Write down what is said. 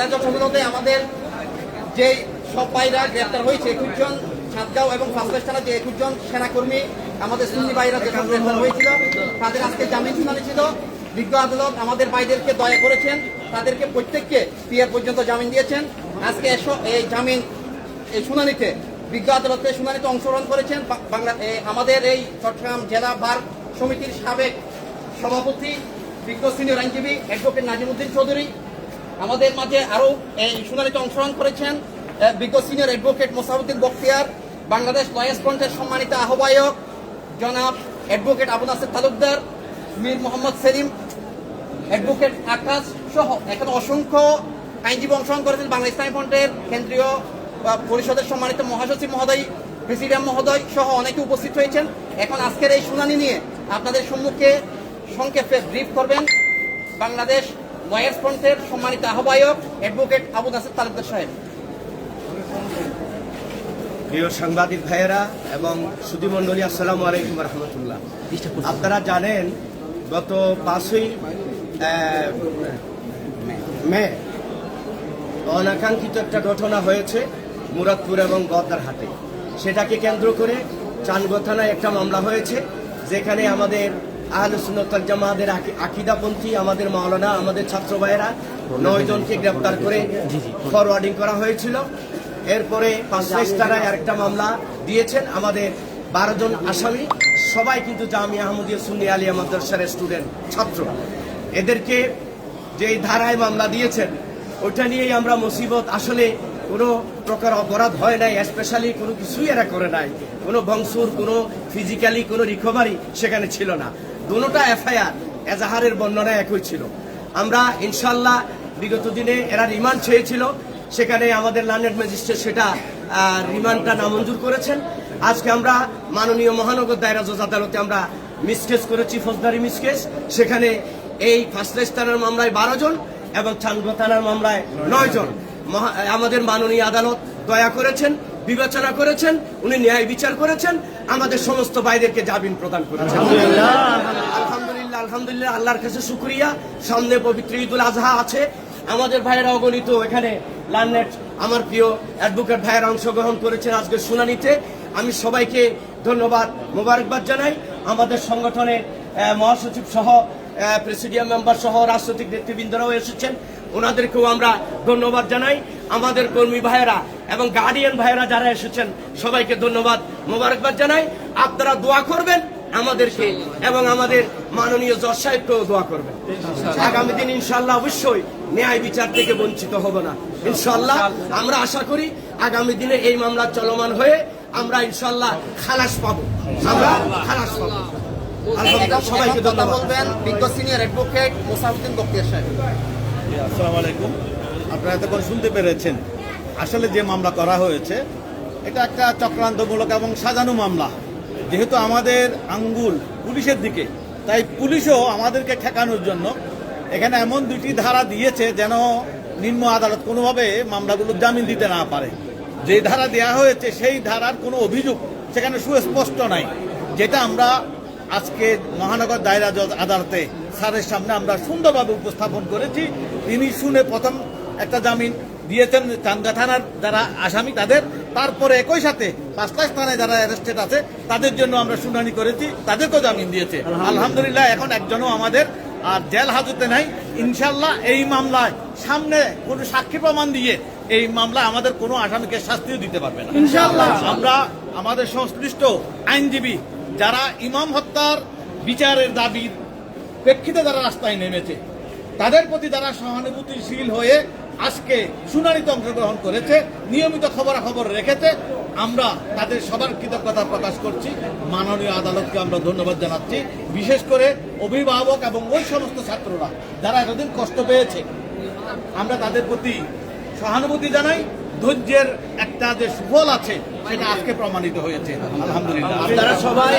রাজক সম্মেলনে আমাদের যে সব ভাইরা গ্রেপ্তার হয়েছে একুশ জন সাতগাঁও এবং ফাঁসলেশ থানা যে একুশ জন সেনাকর্মী, আমাদের সুন্নি ভাইরা যেসব গ্রেপ্তার হয়েছিল, তাদের আজকে জামিন শুনানি ছিল। বিজ্ঞ আদালত আমাদের ভাইদেরকে দয়া করেছেন, তাদেরকে প্রত্যেককে পিয়ার পর্যন্ত জামিন দিয়েছেন। আজকে এই জামিন, এই শুনানিতে বিজ্ঞ আদালতে শুনানিতে অংশগ্রহণ করেছেন। বাংলা আমাদের এই চট্টগ্রাম জেলা বার সমিতির সাবেক সভাপতি, বিজ্ঞ সিনিয়র আইনজীবী অ্যাডভোকেট নাজিমুদ্দিন চৌধুরী। আমাদের মাঝে আরও এই শুনানিতে অংশগ্রহণ করেছেন বিজ্ঞ senior advocate Mosauddin Bakhtiar, Bangladesh lawyers ফ্রন্টের সম্মানিত আহ্বায়ক জনাব অ্যাডভোকেট আবু নাসের তালুকদার, মীর মোহাম্মদ সেলিম, অ্যাডভোকেট আকাশ সহ এখানে অসংখ্য আইনজীবী অংশগ্রহণ করেছেন বাংলা ইসলামী ফ্রন্টের কেন্দ্রীয় পরিষদের সম্মানিত মহাসচিব মহোদয় প্রেসিডেন্ট মহোদয় সহ অনেকে উপস্থিত হয়েছেন। এখন আজকের এই শুনানি নিয়ে আপনাদের সম্মুখে সংক্ষেপে ব্রিফ করবেন। বাংলাদেশ লয়ার্স ফ্রন্টের সম্মানিত আহ্বায়ক অ্যাডভোকেট আবু নাসের তালুকদার সাহেব। প্রিয় সাংবাদিক ভাইয়েরা এবং সুধীমণ্ডলী, আসসালামু আলাইকুম রহমতুল্লাহ। আপনারা জানেন, গত পাঁচই মে, অনাকাঙ্ক্ষিত একটা ঘটনা হয়েছে মুরাদপুর এবং গদ্দারহাটে সেটাকে কেন্দ্র করে চানগো থানায় একটা মামলা হয়েছে, যেখানে আমাদের আহলে সুন্নতাল জামাতের আকি- আকিদাপন্থী আমাদের মাওলানা, আমাদের ছাত্র ভাইয়েরা নয় জনকে গ্রেপ্তার করে ফরওয়ার্ডিং করা হয়েছিল। এরপরে পাঁচলাইশ তারায় আরেকটা মামলা দিয়েছেন আমাদের বারো জন আসামি। সবাই কিন্তু জামি আহমদিয়া সুন্নি আলিয়া মাদ্রাসার স্টুডেন্ট, ছাত্র। এদেরকে যে ধারায় মামলা দিয়েছেন, ওইটা নিয়েই আমরা মুসিবত। আসলে কোনো প্রকার অপরাধ হয় নাই স্পেশালি কোনো কিছুই এরা করে নাই। কোনো বংশুর, কোনো ফিজিক্যালি কোনো রিকভারি সেখানে ছিল না। দুটোটা এফআইআর এজাহারের বর্ণনা একই ছিল। আমরা ইনশাল্লাহ বিগত দিনে এরা রিমান্ড চেয়েছিল, সেখানে আমাদের লার্নেড ম্যাজিস্ট্রেট সেটা রিমান্ডটা নামঞ্জুর করেছেন। আজকে আমরা মাননীয় মহানগর দায়রা জজ আদালতে আমরা মিসকেস করেছি, ফৌজদারি মিসকেস। সেখানে এই ফার্স্ট থানার মামলায় বারো জন এবং চানগো থানার মামলায় নয় জন। আমাদের মাননীয় আদালত দয়া করেছেন। বিবেচনা করেছেন উনি ন্যায় বিচার করেছেন আমাদের সমস্ত ভাইদেরকে জামিন প্রদান করেছেন। আলহামদুলিল্লাহ। আলহামদুলিল্লাহ আল্লাহর কাছে শুক্রিয়া। সামনে পবিত্র ঈদুল আজহা আছে। আমাদের ভাইয়েরা অগণিত এখানে লার্নেট আমার প্রিয় অ্যাডভোকেট ভাইয়েরা অংশগ্রহণ করেছেন আজকের শুনানিতে। আমি সবাইকে ধন্যবাদ মোবারকবাদ জানাই। আমাদের সংগঠনের মহাসচিব সহ প্রেসিডিয়াম মেম্বার সহ রাজনৈতিক নেতৃবৃন্দরাও এসেছেন। ওনাদেরকেও আমরা ধন্যবাদ জানাই। আমাদের কর্মী ভাইয়েরা এবং গার্ডিয়ান ভাইয়েরা যারা এসেছেন সবাইকে ধন্যবাদ মোবারকবাদ জানাই। আপনারা দোয়া করবেন আমাদেরকে এবং আমাদের মাননীয় জজ সাহেবকেও দোয়া করবেন। আগামী দিন ইনশাল্লাহ অবশ্যই ন্যায় বিচার থেকে বঞ্চিত হব না। ইনশাল্লাহ আমরা আশা করি আগামী দিনে এই মামলা চলমান হয়ে আমরা ইনশাল্লাহ খালাস পাবো। আমরা খালাস পাবো। সবাইকে ধন্যবাদ। বলবেন বিজ্ঞ সিনিয়র অ্যাডভোকেট মোসাউদ্দিন বখতিয়ার সাহেব। আসসালামু আলাইকুম। আপনারা এতক্ষণ শুনতে পেরেছেন। আসলে যে মামলা করা হয়েছে, এটা একটা চক্রান্তমূলক এবং সাজানো মামলা। যেহেতু আমাদের আঙ্গুল পুলিশের দিকে, তাই পুলিশও আমাদেরকে ঠেকানোর জন্য এখানে এমন দুটি ধারা দিয়েছে যেন নিম্ন আদালত কোনোভাবে মামলাগুলো জামিন দিতে না পারে। যে ধারা দেয়া হয়েছে, সেই ধারার কোনো অভিযোগ সেখানে সুস্পষ্ট নাই। যেটা আমরা আজকে মহানগর দায়রা জজ আদালতে স্যারের সামনে আমরা সুন্দরভাবে উপস্থাপন করেছি। তিনি শুনে প্রথম একটা জামিন দিয়েছেন চান্দা থানার যারা আসামি তাদের। তারপরে একই সাথে পাঁচলাশ থানায় যারা অ্যারেস্টেড আছে তাদের জন্য আমরা শুনানি করেছি তাদেরকেও জামিন দিয়েছে। আলহামদুলিল্লাহ। এখন একজনও আমাদের আর জেল হাজতে নাই। ইনশাল্লাহ এই মামলায় সামনে কোনো সাক্ষী প্রমাণ দিয়ে এই মামলা আমাদের কোনো আসামিকে শাস্তিও দিতে পারবে না। ইনশাল্লাহ আমরা আমাদের সংশ্লিষ্ট আইনজীবী যারা ইমাম হত্যার বিচারের দাবির প্রেক্ষিতে যারা রাস্তায় নেমেছে তাদের প্রতি যারা সহানুভূতিশীল হয়ে আজকে শুনানিতে অংশগ্রহণ করেছে নিয়মিত খবরাখবর রেখেছে। আমরা তাদের সবার কৃতজ্ঞতা প্রকাশ করছি। মাননীয় আদালতকে আমরা ধন্যবাদ জানাচ্ছি। বিশেষ করে অভিভাবক এবং ওই সমস্ত ছাত্ররা যারা এতদিন কষ্ট পেয়েছে আমরা তাদের প্রতি সহানুভূতি জানাই। ধৈর্যের একটা যে সুফল আছে সেটা আজকে প্রমাণিত হয়েছে। আলহামদুলিল্লাহ। আপনারা সবাই